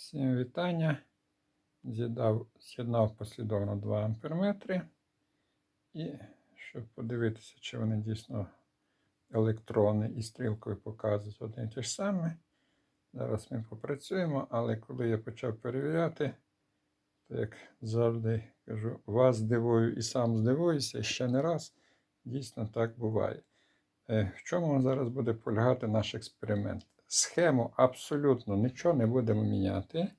Всім вітання. З'єднав, послідовно 2 амперметри. І щоб подивитися, чи вони дійсно електрони і стрілкою показують одне і те ж саме. Зараз ми попрацюємо, але коли я почав перевіряти, то як завжди кажу, вас здивую і сам здивуюся ще не раз. Дійсно так буває. Е, В чому зараз буде полягати наш експеримент? Схему абсолютно нічого не будемо міняти.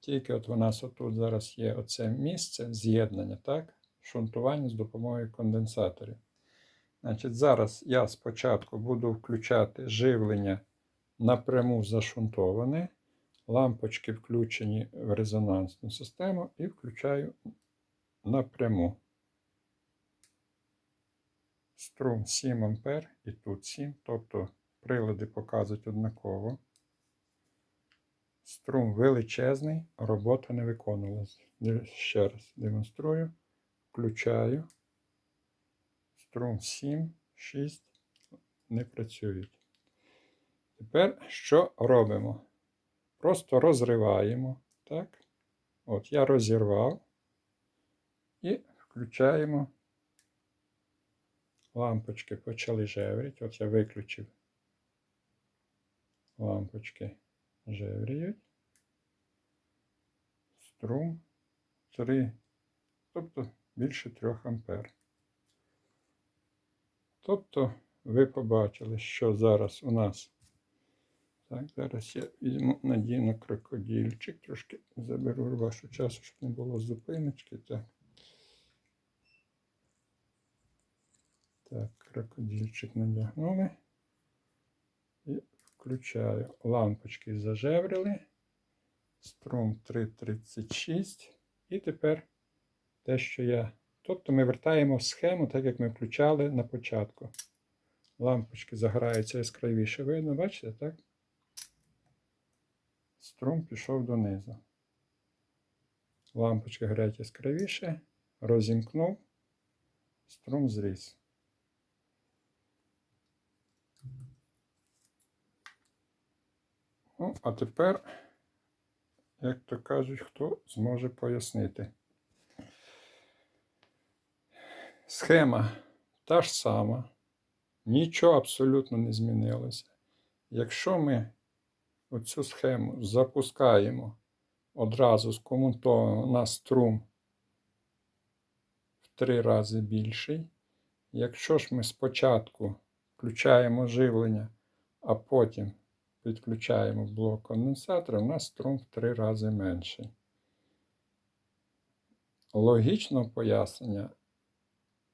Тільки от у нас отут зараз є оце місце з'єднання, так? Шунтування з допомогою конденсаторів. Значить, зараз я спочатку буду включати живлення напряму зашунтоване. Лампочки включені в резонансну систему і включаю напряму. Струм 7 А і тут 7, тобто прилади показують однаково. Струм величезний, робота не виконувалась. Ще раз демонструю. Включаю. Струм 7, 6 не працюють. Тепер що робимо? Просто розриваємо. Так? От я розірвав і включаємо. Лампочки почали жевріти. От я виключив. Лампочки жевріють. Струм 3, тобто більше 3 ампер. Тобто ви побачили, що зараз у нас. Так, зараз я візьму надійно крокодильчик, трошки заберу вашу часу, щоб не було зупиночки. Так. Так, крокодильчик надягнули. І включаю. Лампочки зажеврили. Струм 3,36. І тепер те, що я. Тобто ми вертаємо схему, так як ми включали на початку. Лампочки загораються яскравіше. Видно, бачите, так? Струм пішов донизу. Лампочки горять яскравіше. Розімкнув. Струм зріс. Ну, а тепер, як то кажуть, хто зможе пояснити. Схема та ж сама, нічого абсолютно не змінилося. Якщо ми оцю схему запускаємо одразу скомутовуємо на струм в три рази більший. Якщо ж ми спочатку включаємо живлення, а потім підключаємо блок конденсатора, у нас струм в три рази менший. Логічного пояснення,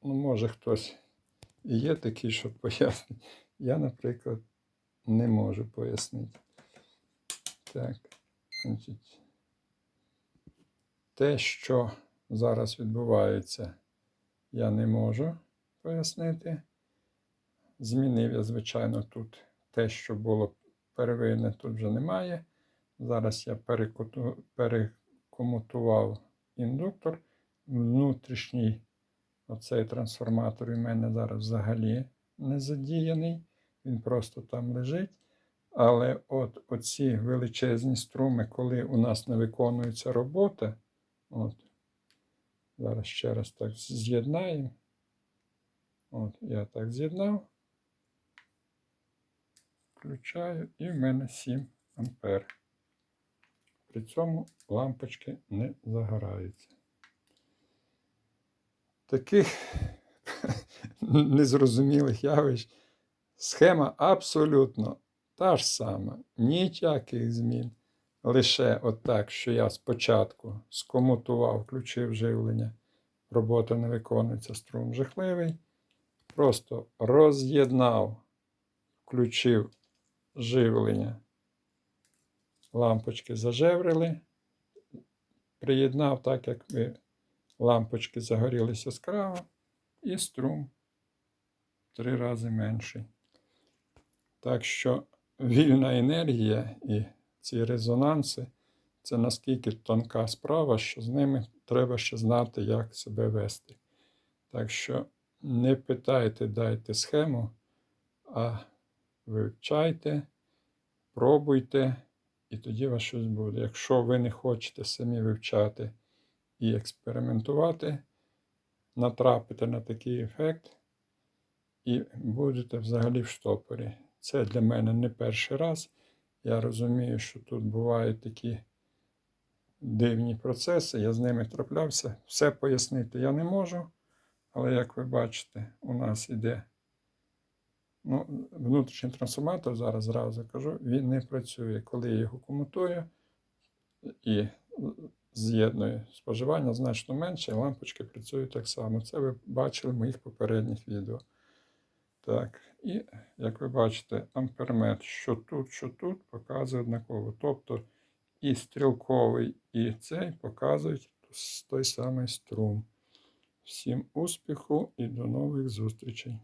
ну, може хтось і є такий, що пояснить. Я, наприклад, не можу пояснити. Так, значить, те, що зараз відбувається, я не можу пояснити. Змінив я, звичайно, тут те, що було первинне, тут вже немає. Зараз я перекомутував індуктор. Внутрішній оцей трансформатор у мене зараз взагалі не задіяний. Він просто там лежить. Але от оці величезні струми, коли у нас не виконується робота, от, зараз ще раз так з'єднаємо. От, я так з'єднав. Включаю, і в мене 7 ампер. При цьому лампочки не загораються. Таких незрозумілих явищ схема абсолютно та ж сама, ніяких змін. Лише отак, що я спочатку скомутував, включив живлення, робота не виконується, струм жахливий. Просто роз'єднав, включив живлення. Лампочки зажеврили. Приєднав так, як ми лампочки загорілися яскраво, і струм три рази менший. Так що вільна енергія і ці резонанси це наскільки тонка справа, що з ними треба ще знати, як себе вести. Так що не питайте, дайте схему, а вивчайте, пробуйте і тоді у вас щось буде. Якщо ви не хочете самі вивчати і експериментувати, натрапите на такий ефект і будете взагалі в штопорі. Це для мене не перший раз. Я розумію, що тут бувають такі дивні процеси, я з ними траплявся. Все пояснити я не можу, але як ви бачите, у нас іде ну, внутрішній трансформатор, зараз зразу кажу, він не працює. Коли я його комутую і з'єдную споживання значно менше, і лампочки працюють так само. Це ви бачили в моїх попередніх відео. Так, і як ви бачите, ампермет, що тут, що тут, показує однаково. Тобто і стрілковий, і цей показують той самий струм. Всім успіху і до нових зустрічей!